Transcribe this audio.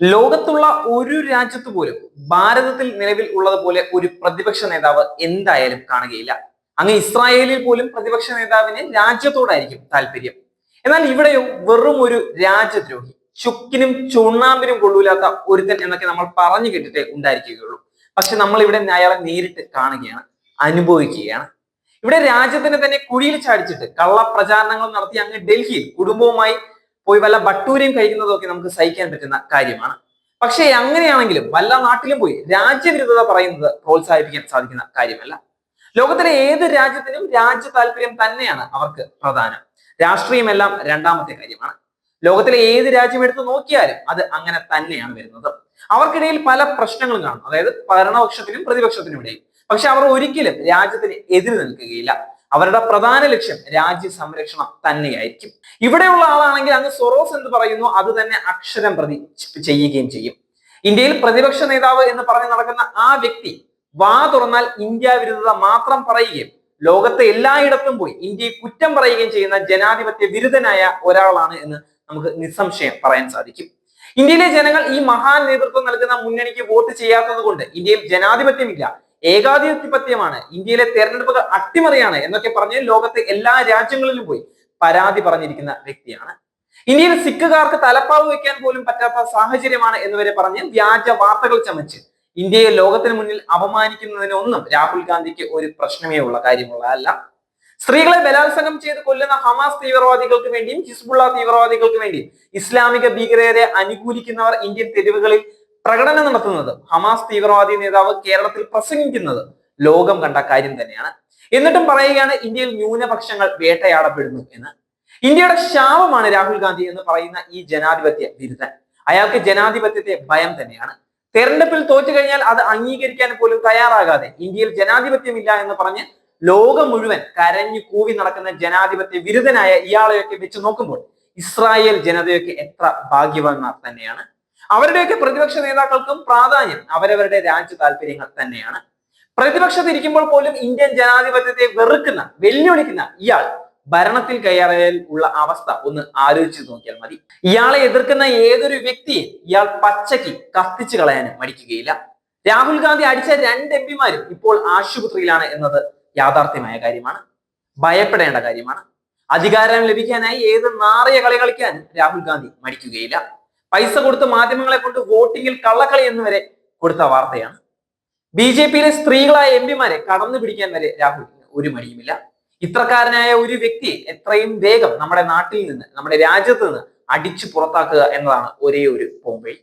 ലോകത്തുള്ള ഒരു രാജ്യത്ത് പോലും ഭാരതത്തിൽ നിലവിൽ ഉള്ളതുപോലെ ഒരു പ്രതിപക്ഷ നേതാവ് എന്തായാലും കാണുകയില്ല. അങ്ങ് ഇസ്രായേലിൽ പോലും പ്രതിപക്ഷ നേതാവിന് രാജ്യത്തോടായിരിക്കും താല്പര്യം. എന്നാൽ ഇവിടെയോ വെറും ഒരു രാജ്യദ്രോഹി ചുക്കിനും ചുണ്ണാമ്പിനും കൊള്ളൂലാത്ത ഒരുത്തൻ എന്നൊക്കെ നമ്മൾ പറഞ്ഞു കേട്ടിട്ടേ ഉണ്ടായിരിക്കുകയുള്ളൂ. പക്ഷെ നമ്മൾ ഇവിടെ അയാളെ നേരിട്ട് കാണുകയാണ് അനുഭവിക്കുകയാണ്. ഇവിടെ രാജ്യത്തിനെ തന്നെ കുഴിയിൽ ചാടിച്ചിട്ട് കള്ള പ്രചാരണങ്ങൾ നടത്തി അങ്ങ് ഡൽഹിയിൽ കുടുംബവുമായി പോയി വല്ല ബട്ടൂരയും കഴിക്കുന്നതൊക്കെ നമുക്ക് സഹിക്കാൻ പറ്റുന്ന കാര്യമാണ്. പക്ഷേ അങ്ങനെയാണെങ്കിലും വല്ല നാട്ടിലും പോയി രാജ്യവിരുദ്ധത പറയുന്നത് പ്രോത്സാഹിപ്പിക്കാൻ സാധിക്കുന്ന കാര്യമല്ല. ലോകത്തിലെ ഏത് രാജ്യത്തിനും രാജ്യ താല്പര്യം തന്നെയാണ് അവർക്ക് പ്രധാനം. രാഷ്ട്രീയമെല്ലാം രണ്ടാമത്തെ കാര്യമാണ്. ലോകത്തിലെ ഏത് രാജ്യം എടുത്ത് നോക്കിയാലും അത് അങ്ങനെ തന്നെയാണ് വരുന്നത്. അവർക്കിടയിൽ പല പ്രശ്നങ്ങളും കാണും. അതായത് ഭരണപക്ഷത്തിനും പ്രതിപക്ഷത്തിനും ഇടയിൽ. പക്ഷെ അവർ ഒരിക്കലും രാജ്യത്തിന് എതിര് നിൽക്കുകയില്ല. അവരുടെ പ്രധാന ലക്ഷ്യം രാജ്യ സംരക്ഷണം തന്നെയായിരിക്കും. ഇവിടെയുള്ള ആളാണെങ്കിൽ അങ്ങ് സൊറോസ് എന്ന് പറയുന്നു അത് തന്നെ അക്ഷരം പ്രതി ചെയ്യുകയും ചെയ്യും. ഇന്ത്യയിൽ പ്രതിപക്ഷ നേതാവ് എന്ന് പറഞ്ഞ് നടക്കുന്ന ആ വ്യക്തി വാ തുറന്നാൽ ഇന്ത്യ വിരുദ്ധത മാത്രം പറയുകയും ലോകത്തെ എല്ലായിടത്തും പോയി ഇന്ത്യയെ കുറ്റം പറയുകയും ചെയ്യുന്ന ജനാധിപത്യ വിരുദ്ധനായ ഒരാളാണ് എന്ന് നമുക്ക് നിസ്സംശയം പറയാൻ സാധിക്കും. ഇന്ത്യയിലെ ജനങ്ങൾ ഈ മഹാൻ നേതൃത്വം നൽകുന്ന മുന്നണിക്ക് വോട്ട് ചെയ്യാത്തത് കൊണ്ട് ഇന്ത്യയിൽ ജനാധിപത്യമില്ല. ഏകാധിപത്യമാണ്. ഇന്ത്യയിലെ തെരഞ്ഞെടുപ്പുകൾ അട്ടിമറിയാണ് എന്നൊക്കെ പറഞ്ഞ് ലോകത്തെ എല്ലാ രാജ്യങ്ങളിലും പോയി പരാതി പറഞ്ഞിരിക്കുന്ന വ്യക്തിയാണ്. ഇന്ത്യയിൽ സിഖുകാർക്ക് തലപ്പാവ് വയ്ക്കാൻ പോലും പറ്റാത്ത സാഹചര്യമാണ് എന്നിവരെ പറഞ്ഞ് വ്യാജ വാർത്തകൾ ചമച്ച് ഇന്ത്യയെ ലോകത്തിന് മുന്നിൽ അപമാനിക്കുന്നതിനൊന്നും രാഹുൽ ഗാന്ധിക്ക് ഒരു പ്രശ്നമേ ഉള്ള കാര്യമുള്ളതല്ല സ്ത്രീകളെ ബലാത്സംഗം ചെയ്ത് കൊല്ലുന്ന ഹമാസ് തീവ്രവാദികൾക്ക് വേണ്ടിയും ഹിസ്ബുള്ള തീവ്രവാദികൾക്ക് വേണ്ടിയും ഇസ്ലാമിക ഭീകരരെ അനുകൂലിക്കുന്നവർ ഇന്ത്യൻ തെരുവുകളിൽ പ്രകടനം നടത്തുന്നത് ഹമാസ് തീവ്രവാദി നേതാവ് കേരളത്തിൽ പ്രസംഗിക്കുന്നത് ലോകം കണ്ട കാര്യം തന്നെയാണ്. എന്നിട്ടും പറയുകയാണ് ഇന്ത്യയിൽ ന്യൂനപക്ഷങ്ങൾ വേട്ടയാടപ്പെടുന്നു എന്ന്. ഇന്ത്യയുടെ ശാപമാണ് രാഹുൽ ഗാന്ധി എന്ന് പറയുന്ന ഈ ജനാധിപത്യ വിരുദ്ധൻ. അയാൾക്ക് ജനാധിപത്യത്തെ ഭയം തന്നെയാണ്. തെരഞ്ഞെടുപ്പിൽ തോറ്റു കഴിഞ്ഞാൽ അത് അംഗീകരിക്കാൻ പോലും തയ്യാറാകാതെ ഇന്ത്യയിൽ ജനാധിപത്യമില്ല എന്ന് പറഞ്ഞ് ലോകം മുഴുവൻ കരഞ്ഞു കൂവി നടക്കുന്ന ജനാധിപത്യ വിരുദ്ധനായ ഇയാളെയൊക്കെ വെച്ച് നോക്കുമ്പോൾ ഇസ്രായേൽ ജനതയൊക്കെ എത്ര ഭാഗ്യവാന്മാർ തന്നെയാണ്. അവരുടെയൊക്കെ പ്രതിപക്ഷ നേതാക്കൾക്കും പ്രാധാന്യം അവരവരുടെ രാജ്യ താല്പര്യങ്ങൾ തന്നെയാണ്. പ്രതിപക്ഷത്തിരിക്കുമ്പോൾ പോലും ഇന്ത്യൻ ജനാധിപത്യത്തെ വെറുക്കുന്ന വെല്ലുവിളിക്കുന്ന ഇയാൾ ഭരണത്തിൽ കയറിയാൽ ഉള്ള അവസ്ഥ ഒന്ന് ആലോചിച്ച് നോക്കിയാൽ മതി. ഇയാളെ എതിർക്കുന്ന ഏതൊരു വ്യക്തിയെ ഇയാൾ പച്ചയ്ക്ക് കത്തിച്ചു കളയാനും മടിക്കുകയില്ല. രാഹുൽ ഗാന്ധി അടിച്ച രണ്ട് എം പിമാരും ഇപ്പോൾ ആശുപത്രിയിലാണ് എന്നത് യാഥാർത്ഥ്യമായ കാര്യമാണ്. ഭയപ്പെടേണ്ട കാര്യമാണ്. അധികാരം ലഭിക്കാനായി ഏത് നാറിയ കളി കളിക്കാനും രാഹുൽ ഗാന്ധി മടിക്കുകയില്ല. പൈസ കൊടുത്ത് മാധ്യമങ്ങളെ കൊണ്ട് വോട്ടിങ്ങിൽ കള്ളക്കളി എന്ന് വരെ കൊടുത്ത വാർത്തയാണ്. ബി ജെ പിയിലെ സ്ത്രീകളായ എം പിമാരെ കടന്നു പിടിക്കാൻ വരെ രാഹുൽ ഒരു മടിയുമില്ല. ഇത്രക്കാരനായ ഒരു വ്യക്തിയെ എത്രയും വേഗം നമ്മുടെ നാട്ടിൽ നിന്ന് നമ്മുടെ രാജ്യത്ത് നിന്ന് അടിച്ചു പുറത്താക്കുക എന്നതാണ് ഒരേ ഒരു പോംവഴി.